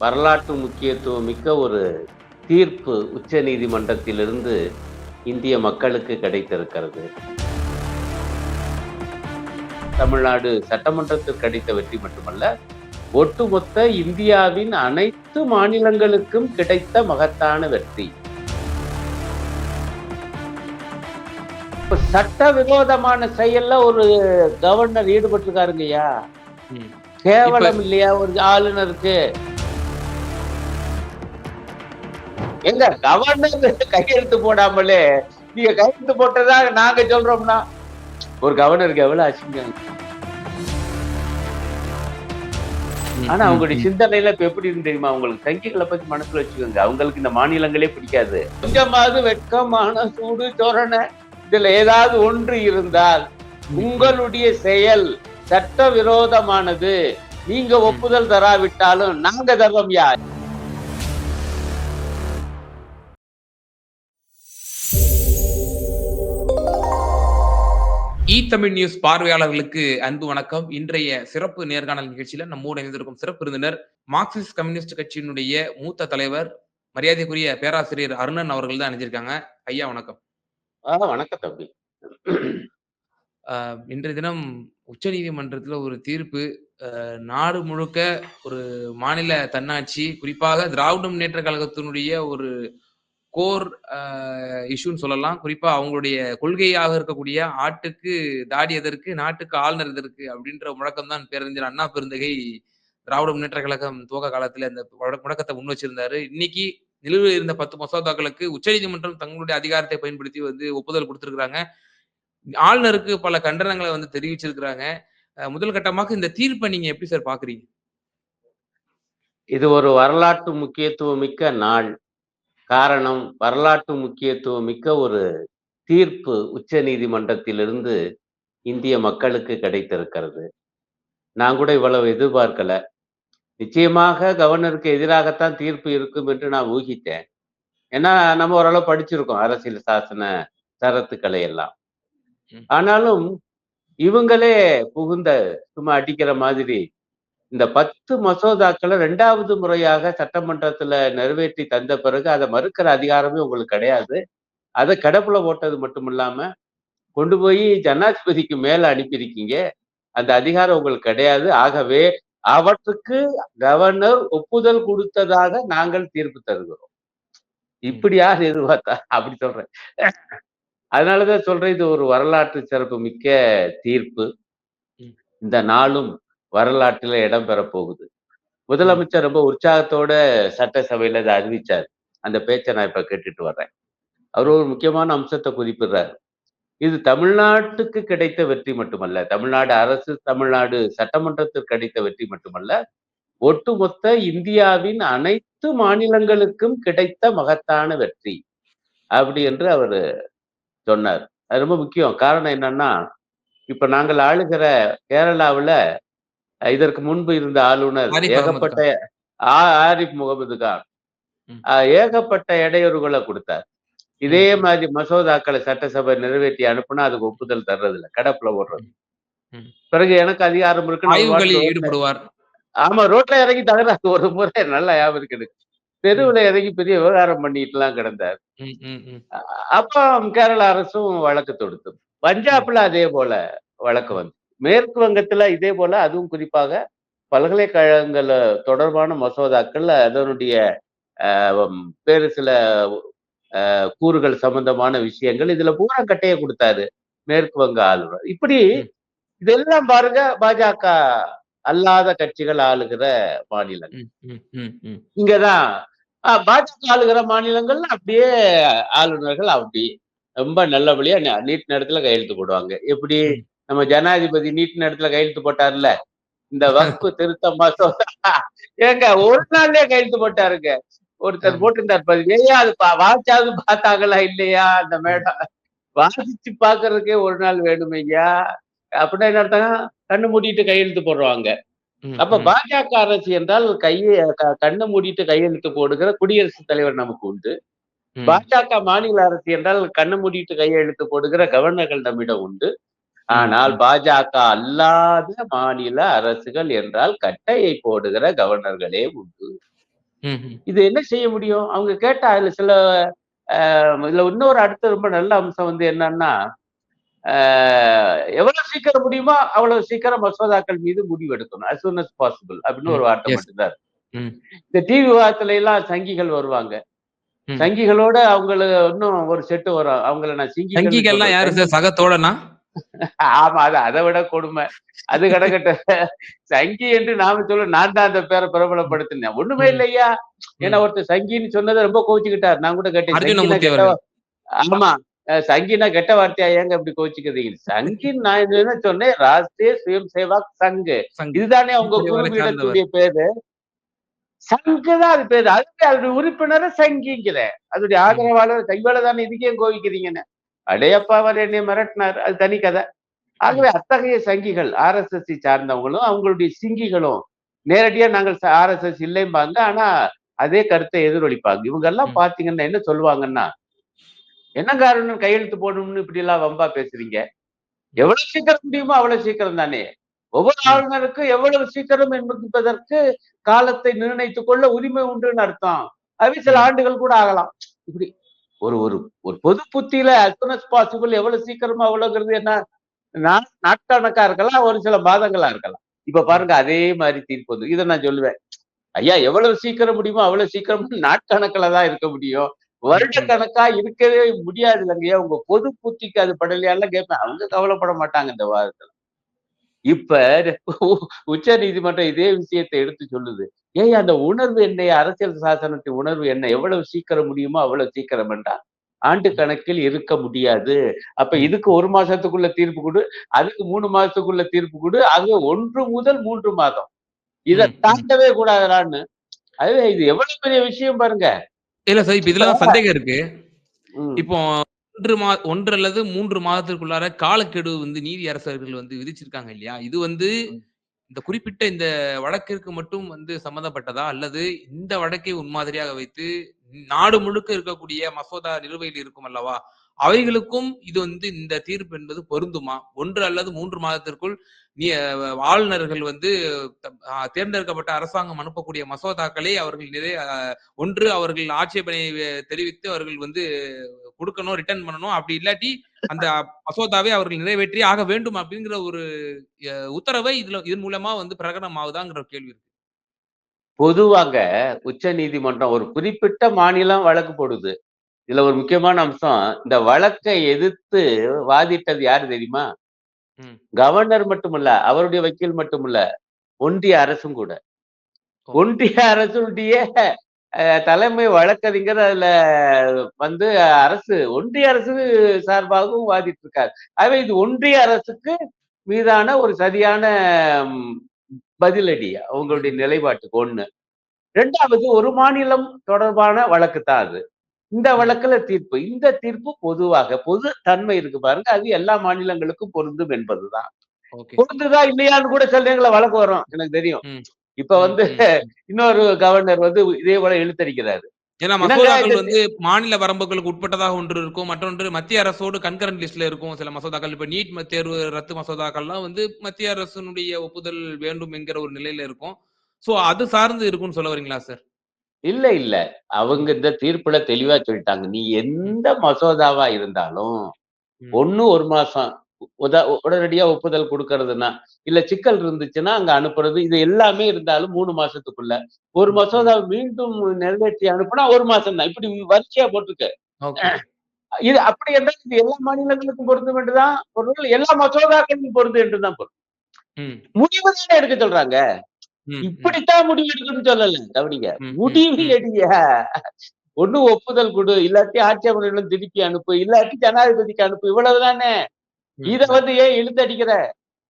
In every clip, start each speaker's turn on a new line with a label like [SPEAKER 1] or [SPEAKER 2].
[SPEAKER 1] வரலாற்று முக்கியத்துவம் மிக்க ஒரு தீர்ப்பு உச்ச நீதிமன்றத்திலிருந்து இந்திய மக்களுக்கு கிடைத்திருக்கிறது. தமிழ்நாடு சட்டமன்றத்தில் கிடைத்த வெற்றி மட்டுமல்ல ஒட்டுமொத்த இந்தியாவின் அனைத்து மாநிலங்களுக்கும் கிடைத்த மகத்தான வெற்றி. இப்ப சட்டவிரோதமான செயல்ல ஒரு கவர்னர் ஈடுபட்டிருக்காருங்கய்யா.
[SPEAKER 2] ம்.
[SPEAKER 1] கேவலம் இல்லையா ஒரு ஆளுநருக்கு? எங்க கவர்னர் கையெழுத்து போடாமலே நீங்க கையெழுத்து போட்டதா நாங்க சொல்றோம்னா? ஒரு கவர்னருக்கு எவ்வளவு அசிங்கம்? ஆனா அவங்களுடைய சிந்தனையில இப்ப எப்படி இருக்கு தெரியுமா? உங்களுக்கு சங்கிகளை பத்தி மனசுல வச்சுக்கோங்க. அவங்களுக்கு இந்த மாநிலங்களே பிடிக்காது. கொஞ்சமாவது வெட்கமான சூடு சொரணை இதுல ஏதாவது ஒன்று இருந்தால் உங்களுடைய செயல் சட்ட விரோதமானது நீங்க ஒப்புதல் தராவிட்டாலும் நாங்க தர்றோம் யார்?
[SPEAKER 2] தமிழ் நியூஸ் பார்வையாளர்களுக்கு அன்பு வணக்கம். இன்றைய சிறப்பு நேர்காணல் நிகழ்ச்சியில நம்மோடு இணைந்திருக்கும். சிறப்பு விருந்தினர் மார்க்சிஸ்ட் கம்யூனிஸ்ட் கட்சியினுடைய மூத்த தலைவர் மரியாதைக்குரிய பேராசிரியர் அருணன் அவர்கள் தான் இணைஞ்சிருக்காங்க. ஐயா வணக்கம்.
[SPEAKER 1] வணக்கம் தம்பி.
[SPEAKER 2] இன்றைய தினம் உச்சநீதிமன்றத்துல ஒரு தீர்ப்பு. நாடு முழுக்க ஒரு மாநில தன்னாட்சி குறிப்பாக திராவிட முன்னேற்ற கழகத்தினுடைய ஒரு கோர் இஷ்யூன்னு சொல்லலாம். குறிப்பா அவங்களுடைய கொள்கையாக இருக்கக்கூடிய ஆட்டுக்கு தாடி எதற்கு நாட்டுக்கு ஆளுநர் எதற்கு அப்படின்ற முழக்கம் தான் பேரறிஞர் அண்ணா பெருந்தகை திராவிட முன்னேற்ற கழகம் துவக்க காலத்துல அந்த முழக்கத்தை முன் வச்சிருந்தாரு. இன்னைக்கு நிலுவையில் இருந்த பத்து மசோதாக்களுக்கு உச்சநீதிமன்றம் தங்களுடைய அதிகாரத்தை பயன்படுத்தி வந்து ஒப்புதல் கொடுத்திருக்கிறாங்க. ஆளுநருக்கு பல கண்டனங்களை வந்து தெரிவிச்சிருக்கிறாங்க. முதல் கட்டமாக இந்த தீர்ப்பை நீங்க எப்படி சார் பாக்குறீங்க?
[SPEAKER 1] இது ஒரு வரலாற்று முக்கியத்துவம் மிக்க நாள். காரணம் வரலாற்று முக்கியத்துவம் மிக்க ஒரு தீர்ப்பு உச்ச நீதிமன்றத்திலிருந்து இந்திய மக்களுக்கு கிடைத்திருக்கிறது. நான் கூட இவ்வளவு எதிர்பார்க்கல. நிச்சயமாக கவர்னருக்கு எதிராகத்தான் தீர்ப்பு இருக்கும் என்று நான் ஊகித்தேன். ஏன்னா நம்ம ஓரளவு படிச்சிருக்கோம் அரசியல் சாசன சரத்துக்களை எல்லாம். ஆனாலும் இவங்களே புகுந்த சும்மா அடிக்கிற மாதிரி இந்த பத்து மசோதாக்களை ரெண்டாவது முறையாக சட்டமன்றத்துல நிறைவேற்றி தந்த பிறகு அதை மறுக்கிற அதிகாரமே உங்களுக்கு கிடையாது. அதை கடப்புல போட்டது மட்டும் இல்லாம கொண்டு போய் ஜனாதிபதிக்கு மேல அனுப்பியிருக்கீங்க. அந்த அதிகாரம் உங்களுக்கு கிடையாது. ஆகவே அவற்றுக்கு கவர்னர் ஒப்புதல் கொடுத்ததாக நாங்கள் தீர்ப்பு தருகிறோம். இப்படி யார் எதிர்பார்த்தா? அப்படி சொல்றேன். அதனாலதான் சொல்றேன் இது ஒரு வரலாற்று சிறப்பு மிக்க தீர்ப்பு. இந்த நாளும் வரலாற்றில் இடம் பெற போகுது முதலமைச்சர் ரொம்ப உற்சாகத்தோட சட்டசபையில இதை அறிவிச்சார். அந்த பேச்சை நான் இப்ப கேட்டுட்டு வர்றேன். அவர் ஒரு முக்கியமான அம்சத்தை குறிப்பிடுறார். இது தமிழ்நாட்டுக்கு கிடைத்த வெற்றி மட்டுமல்ல தமிழ்நாடு அரசு தமிழ்நாடு சட்டமன்றத்திற்கு கிடைத்த வெற்றி மட்டுமல்ல ஒட்டுமொத்த இந்தியாவின் அனைத்து மாநிலங்களுக்கும் கிடைத்த மகத்தான வெற்றி அப்படி என்று அவர் சொன்னார். அது ரொம்ப முக்கியம். காரணம் என்னன்னா இப்ப நாங்கள் ஆளுகிற கேரளாவுல இதற்கு முன்பு இருந்த ஆளுநர் ஏகப்பட்ட ஆரிஃப் முகமது கான். ஏகப்பட்ட இடையூறுகளை கொடுத்தார். இதே மாதிரி மசோதாக்களை சட்டசபை நிறைவேற்றி அனுப்புனா அதுக்கு ஒப்புதல் தர்றது இல்ல கடப்புல ஓடுறது. பிறகு எனக்கு அதிகாரம் இருக்கு
[SPEAKER 2] ஈடுபடுவார்.
[SPEAKER 1] ஆமா ரோட்ல இறங்கி தகராறு ஒரு முறை நல்லா ஞாபகம் இருக்கு எனக்கு. தெருவுல இறங்கி பெரிய விவகாரம் பண்ணிட்டு எல்லாம் கிடந்தார். அப்போ கேரள அரசும் வழக்கு தொடுத்தது பஞ்சாப்ல அதே போல வழக்கு வந்து. மேற்கு வங்கத்துல இதே போல அதுவும் குறிப்பாக பல்கலைக்கழகங்கள் தொடர்பான மசோதாக்கள் அதனுடைய வேறு சில கூறுகள் சம்பந்தமான விஷயங்கள் இதுல பூரா கட்டைய கொடுத்தாரு மேற்கு வங்க ஆளுநர் இப்படி. இதெல்லாம் பாருங்க பாஜக அல்லாத கட்சிகள் ஆளுகிற மாநிலம்
[SPEAKER 2] ம், ம், ம், ம்.
[SPEAKER 1] இங்கதான் பாஜக ஆளுகிற மாநிலங்கள்ல அப்படியே ஆளுநர்கள் அப்படி ரொம்ப நல்லபடியா நீட் நேரத்துல கையெழுத்து போடுவாங்க எப்படி. நம்ம ஜனாதிபதி நீட் நேரத்துல கையெழுத்து போட்டார்ல இந்த வகுப்பு திருத்த மசோதா. ஏங்க ஒரு நாள்லயே கையெழுத்து போட்டாருங்க. ஒருத்தர். போட்டிருந்தார் பதிவு ஏயா அது பா- வாசிச்சாவது பார்த்தாங்களா இல்லையா அந்த மேடம்? வாசிச்சு பாக்குறதுக்கே ஒரு நாள் வேணும் ஐயா. அப்படின்னா என்ன அர்த்தம் கண்ணு மூடிட்டு கையெழுத்து போடுவாங்க.
[SPEAKER 2] ம்,
[SPEAKER 1] அப்ப. பாஜக அரசு என்றால் கையை கண்ணை மூடிட்டு கையெழுத்து போடுகிற குடியரசுத் தலைவர் நமக்கு உண்டு. பாஜக மாநில அரசு என்றால் கண்ணை மூடிட்டு கையெழுத்து போடுகிற கவர்னர்கள் நம்மிடம் உண்டு. ஆனால் பாஜக அல்லாத மாநில அரசுகள் என்றால் கட்டையை போடுகிற கவர்னர்களே உண்டு. இது என்ன செய்ய முடியும்? அவங்க கேட்டா அதுல சில இதுல இன்னொரு அடுத்த ரொம்ப நல்ல அம்சம் வந்து என்னன்னா, எவ்வளவு சீக்கிரம் முடியுமோ, அவ்வளவு சீக்கிரம் மசோதாக்கள் மீது முடிவு எடுக்கணும். அஸ் சூன் அஸ் பாசிபிள் அப்படின்னு. ஒரு வார்த்தை
[SPEAKER 2] எஸ்.
[SPEAKER 1] மட்டும் தான் இருக்கு.
[SPEAKER 2] ம்.
[SPEAKER 1] இந்த டிவி விவாதத்துல எல்லாம் சங்கிகள் வருவாங்க. சங்கிகளோட அவங்கள இன்னும் ஒரு செட்டு வரும். அவங்கள நான் சிங்கிகள்னு
[SPEAKER 2] சங்கிகள்லாம். யாரு
[SPEAKER 1] சங்கி
[SPEAKER 2] சார்? சக தோழனா?
[SPEAKER 1] ஆமா. அது அத விட கொடுமை. அது கிடக்கட்டும். சங்கி என்று நாம சொல்ல நான் தான் அந்த பேர பிரபலப்படுத்தினேன். ஒண்ணுமே. இல்லையா? ஏன்னா. ஒருத்தர் சங்கின்னு சொன்னத ரொம்ப கோவிச்சுக்கிட்டார். நான் கூட கேட்டேன். ஆமா. அ சங்கின்னா கெட்ட வார்த்தையா ஏங்க இப்படி கோவிச்சுக்கிறீங்க? சங்கின்னு நான் என்ன சொன்னேன்? ராஷ்டிரிய சுயம் சேவாக் சங்.
[SPEAKER 2] சங்.
[SPEAKER 1] இதுதானே
[SPEAKER 2] சார்ந்தவர்.
[SPEAKER 1] குழுமீடத்துடைய பேரு. சங்கு தான் அது பேரு. அதுவே அதனுடைய உறுப்பினர சங்கிங்கிறேன். அதனுடைய. ஆதரவாளர் கைவேல தானே இதுக்கு கோவிக்கிறீங்கன்னு. அடேயப்பா அவர் என்னைய மிரட்டினார். அது தனி கதை. ஆகவே அத்தகைய சங்கிகள் ஆர்எஸ்எஸ்ஸை சார்ந்தவங்களும், அவங்களுடைய சிங்கிகளும் நேரடியா நாங்கள் ஆர்எஸ்எஸ் இல்லைம்பாங்க. ஆனா அதே கருத்தை எதிரொலிப்பாங்க. இவங்கெல்லாம்
[SPEAKER 2] ம்.
[SPEAKER 1] பார்த்தீங்கன்னா என்ன சொல்லுவாங்கன்னா, என்ன காரணம் கையெழுத்து போடணும்னு இப்படிலாம் வம்பா பேசுறீங்க? எவ்வளவு சீக்கிரம் முடியுமோ அவ்வளவு சீக்கிரம் தானே. ஒவ்வொரு. ஆளுநருக்கும் எவ்வளவு சீக்கிரம் என்பதற்கு காலத்தை நிர்ணயித்துக் கொள்ள உரிமை உண்டுன்னு அர்த்தம். அது சில. ஆண்டுகள் கூட ஆகலாம். இப்படி ஒரு ஒரு ஒரு பொது புத்தியில அஸ் பாசிபிள் எவ்வளவு சீக்கிரமா அவ்வளவுங்கிறது என்ன நா நாட்கணக்கா இருக்கலாம். ஒரு சில மாதங்களா இருக்கலாம். இப்ப. பாருங்க அதே மாரி தீர்ப்பு வந்து இத நான் சொல்லுவேன். ஐயா எவ்வளவு சீக்கிரம் முடியுமோ அவ்வளவு சீக்கிரம் நாட்கணக்குல தான் இருக்க முடியும். வருட. கணக்கா இருக்கவே முடியாது இல்லைங்கய்யா. உங்க பொது புத்திக்கு அது படலையான்லாம் கேட்பேன். அவங்க கவலைப்பட மாட்டாங்க இந்த வாதத்துல. இப்ப உச்ச நீதிமன்றம் இதே விஷயத்தை எடுத்து சொல்லுது. ஏய்யா அந்த உணர்வு என்ன? அரசியல் சாசனத்தின் உணர்வு என்ன? எவ்வளவு சீக்கிரம் முடியுமோ அவ்வளவு சீக்கிரம் என்றால், ஆண்டு. கணக்கில் இருக்க முடியாது. அப்ப. இதுக்கு 1 மாசத்துக்குள்ள தீர்ப்பு குடு. அதுக்கு 3 மாசத்துக்குள்ள தீர்ப்பு குடு. ஆக 1 முதல் 3 மாதம். இத. தாண்டவே கூடாதுடான்னு. அதுவே இது எவ்வளவு பெரிய விஷயம் பாருங்க.
[SPEAKER 2] இல்ல சார். இப்ப
[SPEAKER 1] இப்ப
[SPEAKER 2] இதுல தான் சந்தேகம் இருக்கு. இப்போ 1 மா 1 அல்லது 3 மாதத்திற்குள்ளார காலக்கெடு வந்து நீதி அரசர்கள் வந்து விதிச்சிருக்காங்க இல்லையா? இது வந்து. இந்த குறிப்பிட்ட இந்த வழக்கிற்கு மட்டும் வந்து சம்மந்தப்பட்டதா? அல்லது இந்த வழக்கை முன்மாதிரியாக வைத்து நாடு முழுக்க இருக்கக்கூடிய மசோதா நிலுவையில் இருக்கும் அல்லவா? அவைகளுக்கும் இது வந்து இந்த தீர்ப்பு என்பது பொருந்துமா? 1 அல்லது 3 மாதத்திற்குள் நீ ஆளுநர்கள் வந்து தேர்ந்தெடுக்கப்பட்ட அரசாங்கம் அனுப்பக்கூடிய மசோதாக்களை அவர்கள் நிறை அ ஒன்று அவர்கள் ஆட்சேபனை தெரிவித்து அவர்கள் வந்து குடுக்கணும், ரிட்டர்ன் பண்ணணும். அப்படி இல்லாட்டி அந்த மசோதாவை அவர்கள் நிறைவேற்றி ஆக வேண்டும் அப்படிங்கிற ஒரு உத்தரவை இதுல இதன் மூலமா வந்து பிரகடனமாகுதாங்கிற கேள்வி இருக்கு.
[SPEAKER 1] பொதுவாக உச்ச நீதிமன்றம் ஒரு குறிப்பிட்ட மாநிலம் வழக்கு போடுது. இதுல ஒரு முக்கியமான அம்சம், இந்த வழக்கை எதிர்த்து வாதிட்டது யாரு தெரியுமா? கவர்னர் மட்டுமல்ல, அவருடைய வக்கீல் மட்டுமல்ல, ஒன்றிய அரசும் கூட. ஒன்றிய அரசுடைய தலைமை வழக்கறிஞர் அதுல வந்து அரசு ஒன்றிய அரசு சார்பாகவும் வாதிட்டு இருக்காரு. ஆகவே இது ஒன்றிய அரசுக்கு மீதான ஒரு சரியான பதிலடி அவங்களுடைய. நிலைப்பாட்டுக்கு 1. 2வது ஒரு மாநிலம் தொடர்பான வழக்கு தான் அது. இந்த. வழக்குல தீர்ப்பு. இந்த தீர்ப்பு பொதுவாக பொது தன்மை இருக்கு பாருங்க. அது எல்லா மாநிலங்களுக்கும் பொருந்தும் என்பதுதான்.
[SPEAKER 2] ஓகே.
[SPEAKER 1] பொருந்துதா இல்லையான்னு கூட சில நேரங்கள்ல வழக்கு வரும். எனக்கு தெரியும். இப்ப. வந்து. இன்னொரு கவர்னர் வந்து இதே போல இழுத்தடிக்கிறாரு.
[SPEAKER 2] ஏன்னா மசோதாக்கள் வந்து மாநில வரம்புகளுக்கு உட்பட்டதாக ஒன்று இருக்கும். மற்றொன்று மத்திய அரசோடு கன்கரண்ட் லிஸ்ட்ல இருக்கும் சில மசோதாக்கள். இப்ப நீட் தேர்வு ரத்து மசோதாக்கள்லாம் வந்து மத்திய அரசினுடைய ஒப்புதல் வேண்டும் என்கிற ஒரு நிலையில இருக்கும். சோ அது சார்ந்து இருக்கும்னு சொல்ல வரீங்களா சார்?
[SPEAKER 1] இல்ல, இல்ல. அவங்க. இந்த தீர்ப்புல தெளிவா சொல்லிட்டாங்க. நீ. எந்த மசோதாவா இருந்தாலும். 1 1 மாசம் உதா உடனடியா ஒப்புதல் குடுக்கறதுன்னா, இல்ல சிக்கல் இருந்துச்சுன்னா அங்க அனுப்புறது. இது எல்லாமே இருந்தாலும் 3 மாசத்துக்குள்ள. ஒரு
[SPEAKER 2] ம். ம்.
[SPEAKER 1] மசோதாவ மீண்டும் நிறைவேற்றி அனுப்புனா 1 மாசம் தான். இப்படி வரிசையா போட்டிருக்கு. இது அப்படி என்றால் இது எல்லா மாநிலங்களுக்கும் பொருந்தும் என்று தான் பொருள். எல்லா மசோதாக்களுக்கும் பொருந்தும் என்று தான் பொருள். முடிவு தானே எடுக்க சொல்றாங்க. இப்படித்தான் முடிவு எடுக்கணும்னு சொல்லல. கவனிங்க. முடிவு. எடுங்க. ஒண்ணு ஒப்புதல் குடு. இல்லாட்டி ஆட்சேபனைகளும் திருப்பி அனுப்பு. இல்லாட்டி ஜனாதிபதிக்கு அனுப்பு. இவ்வளவுதானே.
[SPEAKER 2] ம்.
[SPEAKER 1] இத. வந்து ஏன் இழுத்தடிக்கிற?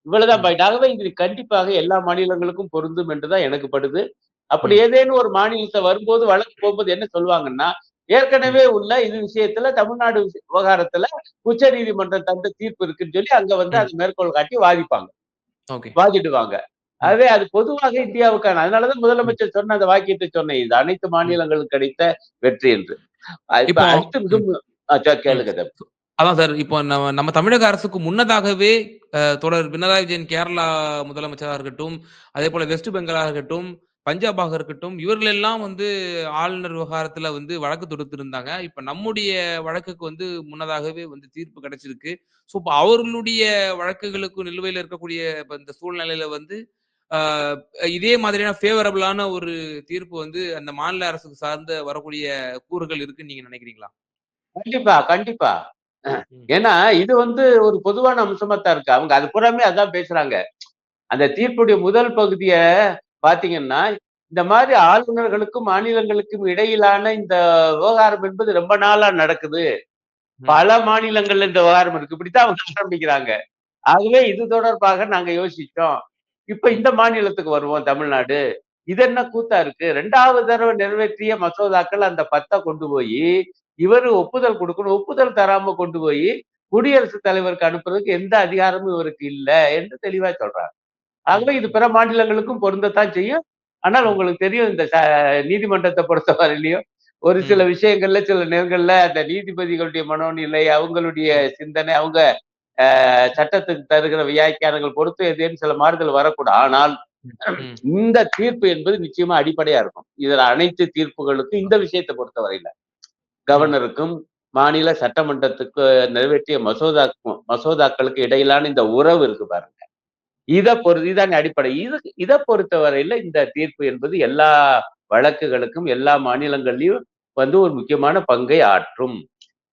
[SPEAKER 1] இவ்வளவுதான். பாயிண்ட். ஆகவே இது கண்டிப்பாக எல்லா மாநிலங்களுக்கும் பொருந்தும் என்று தான் எனக்கு படுது. அப்படி. ஏதேனும் ஒரு மாநிலத்த வரும்போது வழக்கு போகும்போது என்ன சொல்லுவாங்கன்னா. ஏற்கனவே உள்ள இது விஷயத்துல தமிழ்நாடு விவகாரத்துல உச்சநீதிமன்றம் தந்த தீர்ப்பு இருக்குன்னு சொல்லி அங்க வந்து. அத மேற்கோள் காட்டி வாதிப்பாங்க. வாதிடுவாங்க. ஆகவே அது பொதுவாக இந்தியாவுக்கான அதனாலதான். முதலமைச்சர் சொன்ன அந்த வாக்கியத்தை சொன்னேன். இது அனைத்து. மாநிலங்களுக்கு கிடைத்த வெற்றி என்று. அடுத்து மிக. கேளுங்க.
[SPEAKER 2] அதான் சார். இப்போ நம்ம நம்ம தமிழக அரசுக்கு முன்னதாகவே தொடர் பினராயி விஜயன் கேரளா முதலமைச்சரா இருக்கட்டும், அதே போல வெஸ்ட் பெங்காலா இருக்கட்டும், பஞ்சாபாக இருக்கட்டும், இவர்கள் எல்லாம் வந்து ஆளுநர் விவகாரத்துல வந்து வழக்கு தொடுத்திருந்தாங்க. இப்ப நம்முடைய வழக்குக்கு வந்து முன்னதாகவே வந்து தீர்ப்பு கிடைச்சிருக்கு. ஸோ, இப்போ அவர்களுடைய வழக்குகளுக்கு நிலுவையில இருக்கக்கூடிய இந்த சூழ்நிலையில வந்து, இதே மாதிரியான ஃபேவரபிளான ஒரு தீர்ப்பு வந்து அந்த மாநில அரசுக்கு சார்ந்த வரக்கூடிய கூறுகள் இருக்குன்னு நீங்க நினைக்கிறீங்களா?
[SPEAKER 1] கண்டிப்பா, கண்டிப்பா. ஏன்னா, இது வந்து ஒரு பொதுவான அம்சமா தான் இருக்கு. அவங்க அது பூராமே அதான் பேசுறாங்க. அந்த தீர்ப்புடைய முதல் பகுதிய பார்த்தீங்கன்னா, இந்த மாரி ஆளுநர்களுக்கும், மாநிலங்களுக்கும் இடையிலான இந்த விவகாரம் என்பது ரொம்ப நாளா நடக்குது. பல மாநிலங்கள்ல இந்த விவகாரம் இருக்கு. இப்படித்தான் அவங்க ஆரம்பிக்கிறாங்க. ஆகவே இது தொடர்பாக நாங்க யோசிச்சோம். இப்ப. இந்த மாநிலத்துக்கு வருவோம் தமிழ்நாடு. இது என்ன கூத்தா இருக்கு? 2வது தடவ நிறைவேற்றிய மசோதாக்கள் அந்த 10 கொண்டு போயி, இவரு ஒப்புதல் குடுக்கணும். ஒப்புதல் தராம கொண்டு போயி, குடியரசுத் தலைவருக்கு அனுப்புறதுக்கு எந்த அதிகாரமும் இவருக்கு இல்ல என்று தெளிவா சொல்றாங்க. ஆகவே இது. பிற மாநிலங்களுக்கும் பொருந்தத்தான் செய்யும். ஆனால். உங்களுக்கு தெரியும் இந்த நீதிமன்றத்த பொறுத்தவரையிலயும் ஒரு சில. விஷயங்கள்ல, சில நேரங்கள்ல அந்த நீதிபதிகளுடைய மனோநிலை, அவங்களுடைய. சிந்தனை, அவங்க சட்டத்துக்கு தருகிற வியாக்கியானங்கள் பொறுத்து ஏதேனும் சில மாறுதல் வரக்கூடும். ஆனால். இந்த தீர்ப்பு என்பது நிச்சயமா அடிப்படையா இருக்கும். இதுல அனைத்து தீர்ப்புகளுக்கும் இந்த விஷயத்த பொறுத்தவரையில. கவர்னருக்கும், மாநில சட்டமன்றத்துக்கு நிறைவேற்றிய மசோதாக்கும் மசோதாக்களுக்கு இடையிலான இந்த உறவு இருக்கு பாருங்க. இத பொறு இதாங்க அடிப்படை. இது இத பொறுத்தவரையில இந்த தீர்ப்பு என்பது எல்லா வழக்குகளுக்கும், எல்லா மாநிலங்கள்லயும் வந்து ஒரு முக்கியமான பங்கை ஆற்றும்.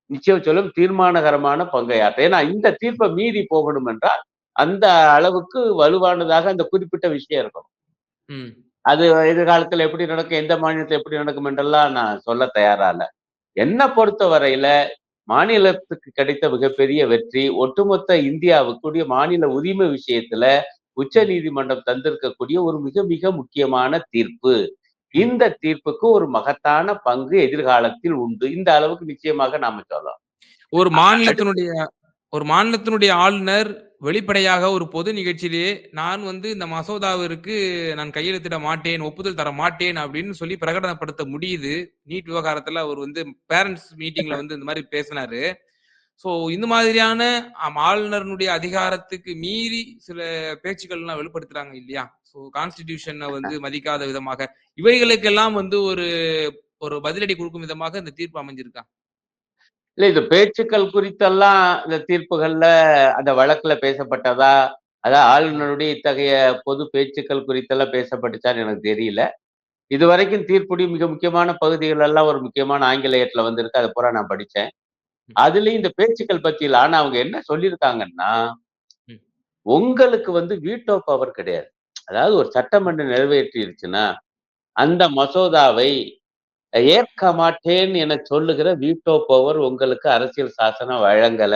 [SPEAKER 1] நிச்சயம் சொல்லும் தீர்மானகரமான பங்கை ஆற்றும். ஏன்னா இந்த தீர்ப்ப மீறி போகணும் என்றால், அந்த அளவுக்கு வலுவானதாக அந்த குறிப்பிட்ட விஷயம் இருக்கணும். அது எதிர்காலத்துல எப்படி நடக்கும், எந்த மாநிலத்துல எப்படி நடக்கும் என்றெல்லாம் நான் சொல்ல தயாரா இல்ல. என்ன பொறுத்தவரையில மாநிலத்துக்கு கிடைத்த மிகப்பெரிய வெற்றி, ஒட்டுமொத்த இந்தியாவுக்குடைய மாநில உரிமை விஷயத்துல உச்ச நீதிமன்றம் தந்திருக்கக்கூடிய ஒரு மிக மிக முக்கியமான தீர்ப்பு. இந்த தீர்ப்புக்கு ஒரு மகத்தான பங்கு எதிர்காலத்தில் உண்டு. இந்த அளவுக்கு நிச்சயமாக நாம சொல்லலாம்.
[SPEAKER 2] ஒரு மாநிலத்தினுடைய ஒரு மாநிலத்தினுடைய ஆளுநர் வெளிப்படையாக ஒரு பொது நிகழ்ச்சியிலேயே, நான் வந்து இந்த மசோதாவிற்கு நான் கையெழுத்திட மாட்டேன், ஒப்புதல் தர மாட்டேன் அப்படின்னு சொல்லி பிரகடனப்படுத்த முடியுது. நீட் விவகாரத்துல அவர் வந்து பேரண்ட்ஸ் மீட்டிங்ல வந்து இந்த மாதிரி பேசினாரு. ஸோ இந்த மாதிரியான அம் ஆளுநரினுடைய அதிகாரத்துக்கு மீறி சில பேச்சுக்கள்லாம் வெளிப்படுத்துறாங்க இல்லையா? ஸோ கான்ஸ்டிடியூஷனை வந்து மதிக்காத விதமாக, இவைகளுக்கெல்லாம் வந்து ஒரு ஒரு பதிலடி கொடுக்கும் விதமாக இந்த தீர்ப்பு அமைஞ்சிருக்கா?
[SPEAKER 1] இல்ல இது பேச்சுக்கள் குறித்தெல்லாம் இந்த தீர்ப்புகள்ல அந்த வழக்குல பேசப்பட்டதா? அதான்
[SPEAKER 2] ம்.
[SPEAKER 1] ஆளுநருடைய இத்தகைய பொது பேச்சுக்கள் குறித்தெல்லாம் பேசப்பட்டுச்சான்னு எனக்கு தெரியல. இதுவரைக்கும் தீர்ப்புடைய மிக முக்கியமான பகுதிகள் எல்லாம் ஒரு முக்கியமான ஆங்கிலேயத்துல வந்திருக்கு. அத பூரா நான் படிச்சேன்.
[SPEAKER 2] ம்.
[SPEAKER 1] அதுலயும் இந்த பேச்சுக்கள் பத்தி இல்ல. ஆனா அவங்க என்ன சொல்லியிருக்காங்கன்னா. உங்களுக்கு வந்து வீட்டோ பவர் கிடையாது. அதாவது ஒரு. சட்டமன்றம் நிறைவேற்றிருச்சுன்னா, அந்த மசோதாவை ஏற்க மாட்டேன் என சொல்லுகிற வீட்டோ பவர் உங்களுக்கு அரசியல் சாசனம் வழங்கல.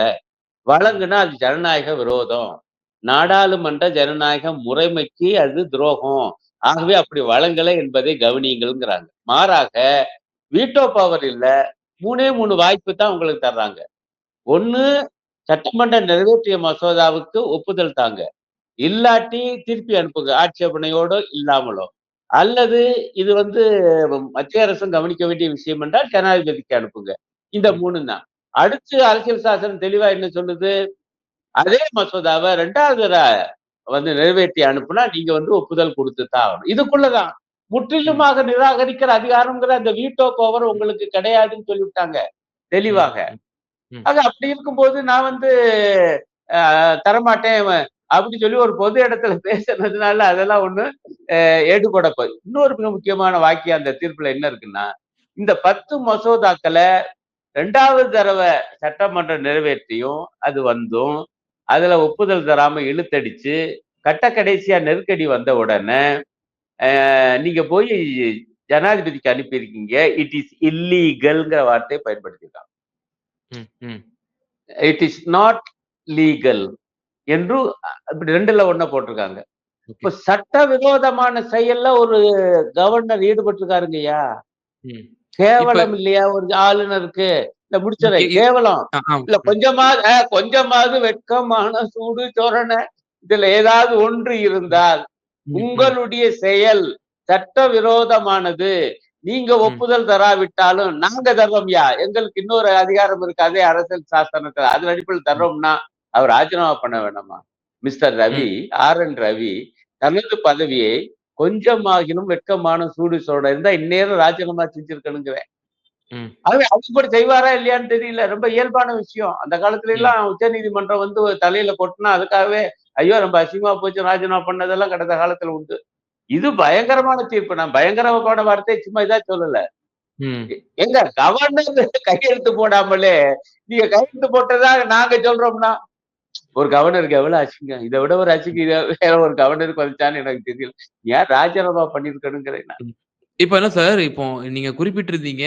[SPEAKER 1] வழங்குனா அது ஜனநாயக விரோதம். நாடாளுமன்ற ஜனநாயக முறைமைக்கு அது துரோகம். ஆகவே அப்படி வழங்கல என்பதை கவனியுங்கள்ங்கிறாங்க. மாறாக வீட்டோ பவர் இல்ல. 3ஏ 3 வாய்ப்பு தான் உங்களுக்கு தர்றாங்க. ஒண்ணு சட்டமன்ற நிறைவேற்றிய மசோதாவுக்கு ஒப்புதல் தாங்க. இல்லாட்டி திருப்பி அனுப்புங்க. ஆட்சேபனையோடு இல்லாமலோ. அல்லது இது வந்து மத்திய அரசும் கவனிக்க வேண்டிய விஷயம் என்றால் ஜனாதிபதிக்கு அனுப்புங்க. இந்த
[SPEAKER 2] ம்.
[SPEAKER 1] 3 தான். அடுத்து அரசியல் சாசனம் தெளிவா என்ன சொல்லுது? அதே மசோதாவ 2வது தடவ வந்து நிறைவேற்றி அனுப்புனா, நீங்க வந்து ஒப்புதல் குடுத்து தான் ஆகணும். இதுக்குள்ள தான்.
[SPEAKER 2] ம்.
[SPEAKER 1] முற்றிலுமாக நிராகரிக்கிற அதிகாரம்ங்கிற அந்த வீட்டோ பவர்
[SPEAKER 2] ம்.
[SPEAKER 1] உங்களுக்கு கிடையாதுன்னு சொல்லிவிட்டாங்க. தெளிவாக. ஆக அப்படி இருக்கும்போது நான் வந்து தரமாட்டேன் வ அப்படி சொல்லி ஒரு பொது இடத்துல பேசுனதுனால அதெல்லாம் எடுபட போய் இன்னொரு மிக முக்கியமான வாக்கியம் அந்த தீர்ப்புல என்ன இருக்குன்னா, இந்த 10 மசோதாக்கள 2வது தடவ சட்டமன்றம் நிறைவேற்றியும், அது வந்தும், அதுல ஒப்புதல் தராம இழுத்தடிச்சு, கட்ட கடைசியா நெருக்கடி வந்த உடனே, நீங்க போய் ஜனாதிபதிக்கு அனுப்பியிருக்கீங்க. இட் இஸ் இல்லீகல்ங்கிற வார்த்தைய.
[SPEAKER 2] ம்.
[SPEAKER 1] இட் இஸ் நாட் லீகல் என்று இப்படி 2ல 1 போட்டிருக்காங்க. இப்ப
[SPEAKER 2] ஓகே.
[SPEAKER 1] சட்டவிரோதமான செயல்ல ஒரு கவர்னர் ஈடுபட்டிருக்காருங்கய்யா. கேவலம் இல்லையா ஒரு ஆளுநருக்கு? இல்ல
[SPEAKER 2] இ
[SPEAKER 1] கேவலம். இல்ல. கொஞ்சமாவது கொஞ்சமாவது வெட்கம், மானம், சூடு, சொரணை இதுல ஏதாவது ஒன்று. இருந்தால். உங்களுடைய செயல் சட்டவிரோதமானது. நீங்க
[SPEAKER 2] ம்.
[SPEAKER 1] ஒப்புதல் தராவிட்டாலும் நாங்க தர்றோம்யா. எங்களுக்கு இன்னொரு அதிகாரம் இருக்கு. அதே அரசியல் சாசனத்துல. அதன் அடிப்படையில். தர்றோம்னா, அவர் ராஜினாமா பண்ண வேணாமா? மிஸ்டர் ரவி,
[SPEAKER 2] ம்.
[SPEAKER 1] ஆர்.என். ரவி தனது பதவியை கொஞ்சமாகிலும் வெட்கமான சூடு சோட இருந்தா இந்நேரம் ராஜினாமா செஞ்சிருக்கணுங்கிறேன் அதுபடி செய்வாரா இல்லையான்னு தெரியல ரொம்ப இயல்பான விஷயம் அந்த காலத்துல எல்லாம் உச்ச நீதிமன்றம் வந்து தலையில கொட்டினா அதுக்காகவே ஐயோ ரொம்ப அசிங்கமா போச்சு ராஜினாமா பண்ணதெல்லாம் கடந்த காலத்துல உண்டு இது பயங்கரமான தீர்ப்பு நான் பயங்கரமான வார்த்தை சும்மா இதா சொல்லல. எங்க கவர்னர் கையெழுத்து போடாமலே நீங்க கையெழுத்து போட்டதா நாங்க சொல்றோம்னா ஒரு கவர்னருக்கு எவ்வளவு அசிங்க இதை விட ஒரு அசிங்க வேற ஒரு கவர்னருக்கு வந்துச்சான்னு எனக்கு தெரியல. ஏன் ராஜினாமா பண்ணிருக்கணுங்கிறேன்
[SPEAKER 2] இப்ப என்ன சார் இப்போ நீங்க குறிப்பிட்டிருந்தீங்க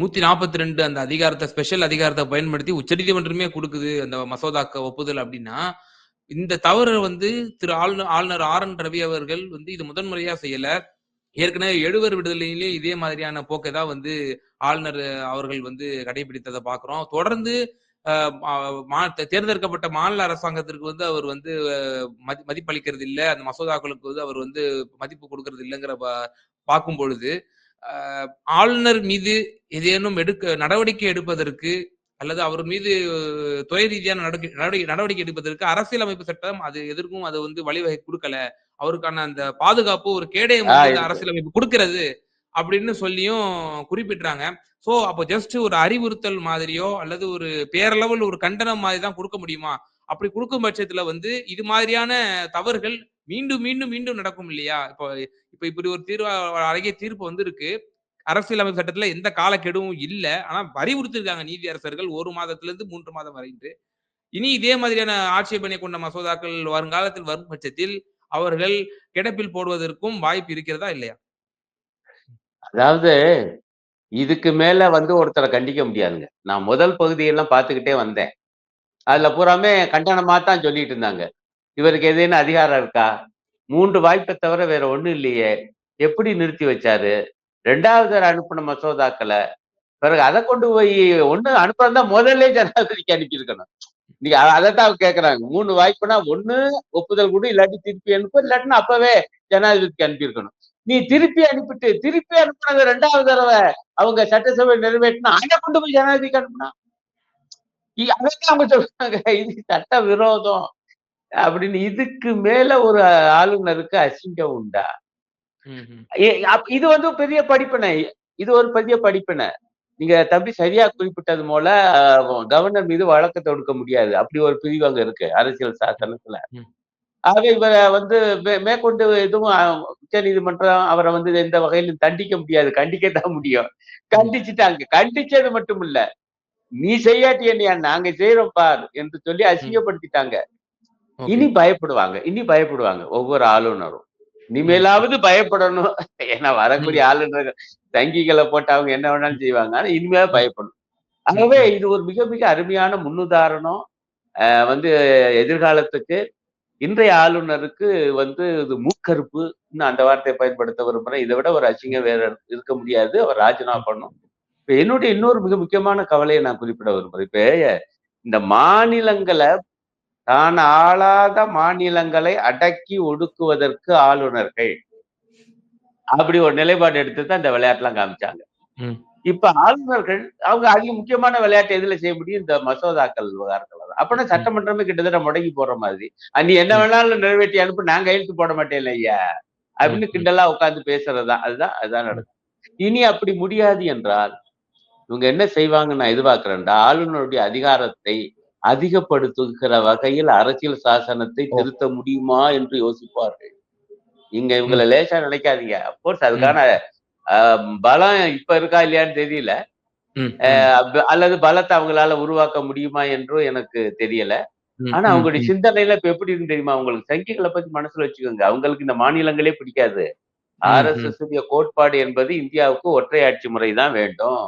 [SPEAKER 2] நூத்தி நாற்பத்தி ரெண்டு அந்த அதிகாரத்தை ஸ்பெஷல் அதிகாரத்தை பயன்படுத்தி உச்சநீதிமன்றமே கொடுக்குது அந்த மசோதாக்க ஒப்புதல் அப்படின்னா இந்த தவறு வந்து திரு ஆளுநர் ஆளுநர் ஆர் என் ரவி அவர்கள் வந்து இது முதன்முறையா செய்யல. ஏற்கனவே எழுவர் விடுதலையிலே இதே மாதிரியான போக்கை தான் வந்து ஆளுநர் அவர்கள் வந்து கடைபிடித்ததை பாக்குறோம் தொடர்ந்து தேர்ந்தெடுக்கப்பட்ட மாநில அரசாங்கத்திற்கு வந்து அவர் வந்து மதிப்பளிக்கிறது இல்ல அந்த மசோதாக்களுக்கு வந்து அவர் வந்து மதிப்பு கொடுக்கறது இல்லைங்கிற பார்க்கும் பொழுது ஆளுநர் மீது ஏதேனும் எடுக்க நடவடிக்கை எடுப்பதற்கு அல்லது அவர் மீது துறை ரீதியான நடவடிக்கை நடவடிக்கை- எடுப்பதற்கு அரசியலமைப்பு சட்டம் அது எதற்கும் அது வந்து வழிவகை கொடுக்கல. அவருக்கான அந்த பாதுகாப்பு ஒரு கேடயம். அரசியலமைப்பு கொடுக்கிறது. அப்படின்னு சொல்லியும் குறிப்பிடுறாங்க. ஸோ அப்போ ஜஸ்ட் ஒரு அறிவுறுத்தல் மாதிரியோ அல்லது ஒரு பேரளவில் ஒரு கண்டனம் மாதிரி தான் கொடுக்க முடியுமா? அப்படி கொடுக்கும் பட்சத்துல வந்து இது மாதிரியான தவறுகள் மீண்டும் மீண்டும் மீண்டும் நடக்கும் இல்லையா? இப்போ இப்போ இப்படி ஒரு தீர்வு அழகிய தீர்ப்பு வந்து இருக்கு அரசியலமைப்பு சட்டத்துல எந்த காலக்கெடுவும் இல்லை. ஆனா அறிவுறுத்திருக்காங்க நீதியரசர்கள் ஒரு மாதத்துல இருந்து மூன்று மாதம் வரைந்து இனி இதே மாதிரியான ஆட்சேபனை கொண்ட மசோதாக்கள் வருங்காலத்தில் வரும் பட்சத்தில் அவர்கள் கிடப்பில் போடுவதற்கும் வாய்ப்பு இருக்கிறதா இல்லையா?
[SPEAKER 1] அதாவது இதுக்கு மேல வந்து ஒருத்தரை கண்டிக்க முடியாதுங்க. நான் முதல் பகுதியெல்லாம் பார்த்துக்கிட்டே வந்தேன். அதுல பூராமே கண்டனமா தான் சொல்லிட்டு இருந்தாங்க. இவருக்கு எதுன்னு அதிகாரம் இருக்கா? மூன்று வாய்ப்பை தவிர வேற ஒண்ணும் இல்லையே. எப்படி நிறுத்தி வச்சாரு? ரெண்டாவது அனுப்பின மசோதாக்களை. பிறகு அதை கொண்டு போய் ஒண்ணு அனுப்புறதா முதல்ல ஜனாதிபதிக்கு அனுப்பியிருக்கணும். இன்னைக்கு அதைத்தான் அவங்க மூணு வாய்ப்புனா ஒண்ணு ஒப்புதல் கூட இல்லாட்டி திருப்பி அனுப்பு இல்லாட்டினா அப்பவே ஜனாதிபதிக்கு அனுப்பியிருக்கணும். நீ திருப்பி அனுப்பிட்டு திருப்பி அனுப்புனது ரெண்டாவது தடவை அவங்க சட்டசபை நிறைவேற்றினா அதை கொண்டு போய் ஜனாதிபதிக்கு அனுப்புனா? அதைத்தான் அவங்க சொல்றாங்க. இது சட்ட விரோதம் அப்படின்னு இதுக்கு மேல ஒரு ஆளுநருக்கு அசிங்கம் உண்டா? இது வந்து பெரிய படிப்பினை. இது ஒரு பெரிய படிப்பினை. நீங்க தம்பி சரியா குறிப்பிட்டது போல கவர்னர் மீது வழக்கு தொடுக்க முடியாது. அப்படி ஒரு பிரிவு அங்க இருக்கு அரசியல் சாசனத்துல.
[SPEAKER 2] ம்.
[SPEAKER 1] ஆகவே இவரை வந்து மே- மேற்கொண்டு எதுவும் உச்ச நீதிமன்றம் அவரை வந்து எந்த வகையிலும் தண்டிக்க முடியாது. கண்டிக்கத்தான் முடியும். கண்டிச்சுட்டாங்க. கண்டிச்சது மட்டும் இல்ல நீ செய்யாட்டி என்னையா? நாங்க செய்யறோம் பார் என்று சொல்லி அசிங்கப்படுத்திட்டாங்க. இனி பயப்படுவாங்க. இனி பயப்படுவாங்க. ஒவ்வொரு ஆளுநரும். இனிமேலாவது பயப்படணும். ஏன்னா வரக்கூடிய ஆளுநர் தங்கிகளை போட்டு அவங்க என்ன வேணாலும் செய்வாங்க. ஆனா இனிமே பயப்படணும். ஆகவே இது ஒரு மிக மிக அருமையான முன்னுதாரணம். வந்து எதிர்காலத்துக்கு இன்றைய ஆளுநருக்கு வந்து இது மூக்கறுப்பு இன்னும் அந்த வார்த்தையை பயன்படுத்த விரும்புறேன். இதை விட ஒரு அசிங்கம் வேற இருக்க முடியாது. அவர் ராஜினாமா பண்ணும் இப்ப என்னுடைய இன்னொரு மிக முக்கியமான கவலையை நான் குறிப்பிட விரும்புறேன். இப்ப இந்த மாநிலங்களை தான் ஆளாத மாநிலங்களை அடக்கி ஒடுக்குவதற்கு ஆளுநர்கள். அப்படி ஒரு நிலைப்பாடு எடுத்து தான் இந்த விளையாட்டுலாம் காமிச்சாங்க. இப்ப ஆளுநர்கள் அவங்க அதிக முக்கியமான விளையாட்டு எதுல செய்ய முடியும்? இந்த மசோதாக்கள் விவகாரத்துல. தான் அப்பனா சட்டமன்றமே கிட்டத்தட்ட முடங்கி போற மாதிரி. நீ என்ன வேணாலும் நிறைவேற்றி அனுப்பு நான் கையெழுத்து போட மாட்டேன் ஐயா. அப்படின்னு. கிண்டலா உட்கார்ந்து பேசுறதுதான் அதுதான் அதுதான் நடக்கும். இனி அப்படி முடியாது என்றால் இவங்க என்ன செய்வாங்க நான் எதிர்பார்க்கிறேன்டா? ஆளுநருடைய அதிகாரத்தை அதிகப்படுத்துகிற வகையில் அரசியல் சாசனத்தை. திருத்த முடியுமா என்று யோசிப்பார்கள். இங்க இவங்களை லேசா நினைக்காதீங்க. அப்கோர்ஸ் அதுக்கான ஆஹ், பலம் இப்ப இருக்கா இல்லையான்னு தெரியல. அல்லது பலத்தை அவங்களால உருவாக்க முடியுமா என்றும் எனக்கு தெரியல. ஆனா அவங்களுடைய. சிந்தனையில இப்ப எப்படி இருக்கு தெரியுமா? உங்களுக்கு சங்கிகளை பத்தி மனசுல வச்சுக்கோங்க. அவங்களுக்கு இந்த மாநிலங்களே பிடிக்காது. ஆர் எஸ் எஸ் கோட்பாடு என்பது இந்தியாவுக்கு ஒற்றை ஆட்சி முறை தான் வேண்டும்.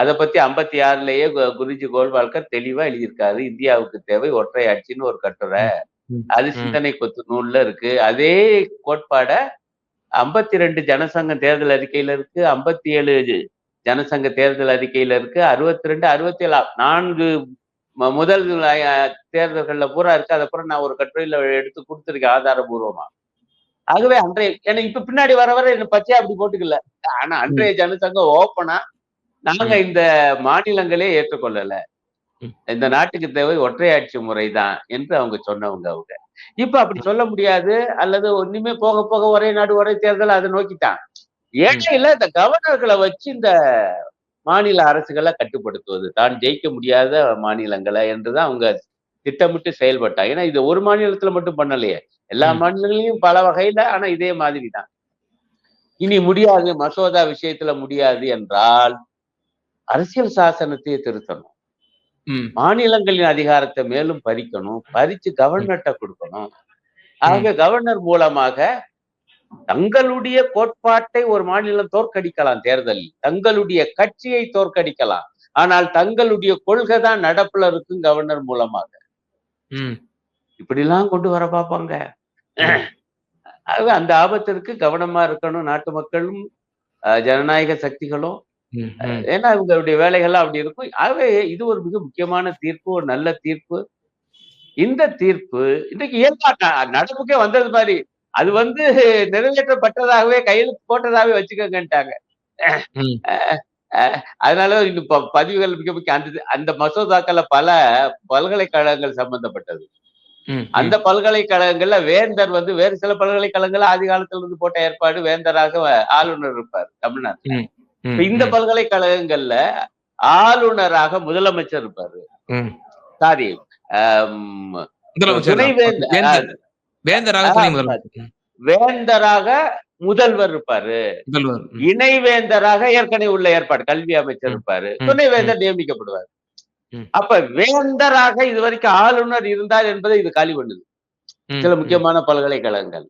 [SPEAKER 1] அத பத்தி ஐம்பத்தி ஆறுலயே குருஜி கோல்வால்கர் தெளிவா எழுதியிருக்காரு. இந்தியாவுக்கு தேவை ஒற்றை ஆட்சின்னு ஒரு கட்டுரை. அது. சிந்தனை கொத்து நூல்ல இருக்கு. அதே கோட்பாட ஐம்பத்தி ரெண்டு ஜனசங்க தேர்தல் அறிக்கையில இருக்கு. ஐம்பத்தி ஏழு ஜனசங்க தேர்தல் அறிக்கையில இருக்கு. அறுபத்தி ரெண்டு அறுபத்தி ஏழு நான்கு முதல் தேர்தல்கள்ல பூரா இருக்கு. அதை பூரா நான் ஒரு கட்டுரையில எடுத்து கொடுத்துருக்கேன் ஆதாரபூர்வமா. ஆகவே அன்றைய ஏன்னா இப்ப பின்னாடி வர வர என்ன பச்சையா அப்படி போட்டுக்கல. ஆனா அன்றைய ஜனசங்கம் ஓப்பனா நாங்க இந்த மாநிலங்களே ஏற்றுக்கொள்ளல. இந்த நாட்டுக்கு தேவை ஒற்றையாட்சி முறைதான் என்று அவங்க சொன்னவங்க அவங்க. இப்ப அப்படி சொல்ல முடியாது. அல்லது ஒண்ணுமே போக போக ஒரே நாடு ஒரே தேர்தல் அதை நோக்கிட்டான் ஏழையில இந்த கவர்னர்களை வச்சு இந்த மாநில அரசுகளை கட்டுப்படுத்துவது. தான் ஜெயிக்க முடியாத மாநிலங்களை என்றுதான் அவங்க திட்டமிட்டு செயல்பட்டாங்க. ஏன்னா இது ஒரு மாநிலத்துல மட்டும் பண்ணலையே. எல்லா. மாநிலங்களையும் பல வகையில ஆனா இதே மாதிரி தான். இனி முடியாது மசோதா விஷயத்துல முடியாது என்றால் அரசியல் சாசனத்தையே திருத்தணும். மாநிலங்களின் அதிகாரத்தை மேலும் பறிக்கணும். பறிச்சு கவர்னர்கிட்ட கொடுக்கணும். ஆக கவர்னர் மூலமாக தங்களுடைய கோட்பாட்டை ஒரு மாநிலம் தோற்கடிக்கலாம் தேர்தலில். தங்களுடைய கட்சியை தோற்கடிக்கலாம். ஆனால் தங்களுடைய கொள்கை தான் நடப்புல இருக்கும் கவர்னர் மூலமாக.
[SPEAKER 2] ம்.
[SPEAKER 1] இப்படிலாம் கொண்டு வர பார்ப்பாங்க. அந்த ஆபத்திற்கு கவனமா இருக்கணும் நாட்டு மக்களும் ஜனநாயக சக்திகளும். ஏன்னா இவங்களுடைய வேலைகள்லாம் அப்படி இருக்கும். ஆகவே இது ஒரு மிக முக்கியமான தீர்ப்பு ஒரு நல்ல தீர்ப்பு. இந்த தீர்ப்பு இன்னைக்கு ந- நடப்புக்கே வந்தது மாதிரி அது வந்து நிறைவேற்றப்பட்டதாகவே கையெழுத்து போட்டதாகவே வச்சுக்கோங்கன்ட்டாங்க. அதனால இந்த ப- பதிவுகள் மிக முக்கியம். அந்த அந்த மசோதாக்கள்ல பல பல்கலைக்கழகங்கள் சம்பந்தப்பட்டது. அந்த பல்கலைக்கழகங்கள்ல வேந்தர் வந்து வேறு சில பல்கலைக்கழகங்கள்ல ஆதி காலத்துல இருந்து போட்ட ஏற்பாடு வேந்தராக ஆளுநர் இருப்பார் தமிழ்நாட்டுல. இந்த பல்கலைக்கழகங்கள்ல ஆளுநராக முதலமைச்சர் இருப்பாரு. சாரி
[SPEAKER 2] முதலமைச்சர் வேந்தராக.
[SPEAKER 1] வேந்தராக முதல்வர் இருப்பாரு. இணைவேந்தராக ஏற்கனவே உள்ள ஏற்பாடு கல்வி அமைச்சர். இருப்பாரு
[SPEAKER 2] ம்.
[SPEAKER 1] துணை வேந்தர் நியமிக்கப்படுவார். அப்ப வேந்தராக இதுவரைக்கும் ஆளுநர் இருந்தார் என்பதை இது காலி பண்ணுது. சில முக்கியமான பல்கலைக்கழகங்கள்.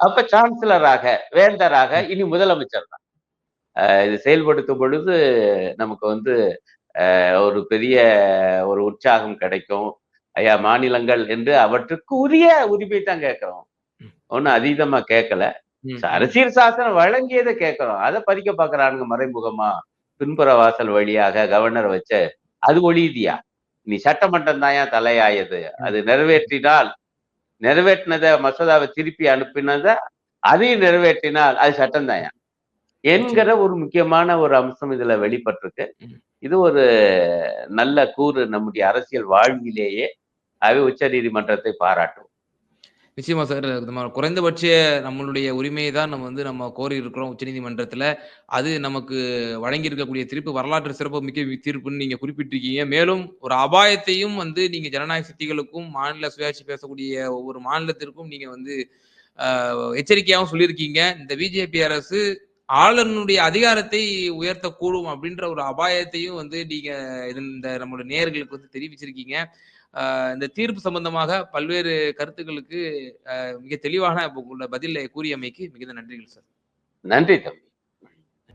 [SPEAKER 1] அப்ப சான்சலராக வேந்தராக இனி முதலமைச்சர் தான் இது செயல்படுத்தும் பொழுது நமக்கு வந்து ஒரு பெரிய ஒரு உற்சாகம் கிடைக்கும் ஐயா மாநிலங்கள் என்று அவற்றுக்கு உரிய உரிமை தான் கேட்கிறோம். ஒன்னும் அதீதமா கேட்கல. அரசியல் சாசனம் வழங்கியதை கேட்கிறோம். அதை பறிக்க பாக்குறானுங்க மறைமுகமா. பின்புற வாசல் வழியாக கவர்னர் வச்ச அது ஒழியுதியா நீ சட்டமன்றம் தான் ஏன் தலையாயது அது நிறைவேற்றினால் நிறைவேற்றினத மசோதாவை திருப்பி அனுப்பினத அதையும் நிறைவேற்றினால் அது சட்டம் தான் என்கிற ஒரு முக்கியமான ஒரு அம்சம் இதுல வெளிப்பட்டிருக்கு. இது ஒரு நல்ல கூறு நம்முடைய அரசியல் வாழ்விலேயே. அவை உச்ச நீதிமன்றத்தை பாராட்டும்.
[SPEAKER 2] நிச்சயமா சார் நம்ம குறைந்தபட்ச நம்மளுடைய உரிமையை தான் நம்ம வந்து நம்ம கோரி இருக்கிறோம் உச்சநீதிமன்றத்துல. அது நமக்கு வழங்கி இருக்கக்கூடிய தீர்ப்பு வரலாற்று சிறப்பு மிக்க தீர்ப்புன்னு நீங்க குறிப்பிட்டிருக்கீங்க. மேலும் ஒரு அபாயத்தையும் வந்து நீங்க ஜனநாயக சக்திகளுக்கும் மாநில சுயாட்சி பேசக்கூடிய ஒவ்வொரு மாநிலத்திற்கும் நீங்க வந்து ஆஹ், எச்சரிக்கையாகவும் சொல்லியிருக்கீங்க. இந்த பிஜேபி அரசு ஆளுநருடைய அதிகாரத்தை உயர்த்தக்கூடும் அப்படின்ற ஒரு அபாயத்தையும் வந்து நீங்க இந்த நம்மளுடைய நேயர்களுக்கு வந்து தெரிவிச்சிருக்கீங்க. இந்த தீர்ப்பு சம்பந்தமாக பல்வேறு கருத்துக்களுக்கு ஆஹ், மிக தெளிவான பதிலை கூறியமைக்கு மிகுந்த நன்றிகள் சார்.
[SPEAKER 1] நன்றி தம்பி.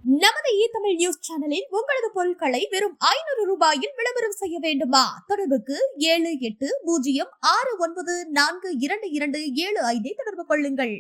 [SPEAKER 3] நமது இ தமிழ் நியூஸ் சேனலில் உங்களது பொருட்களை வெறும் ஐநூறு ரூபாயில் விளம்பரம் செய்ய வேண்டுமா? தொடர்புக்கு ஏழு எட்டு பூஜ்ஜியம் ஆறு ஒன்பது நான்கு இரண்டு இரண்டு ஏழு ஐந்தை தொடர்பு கொள்ளுங்கள்.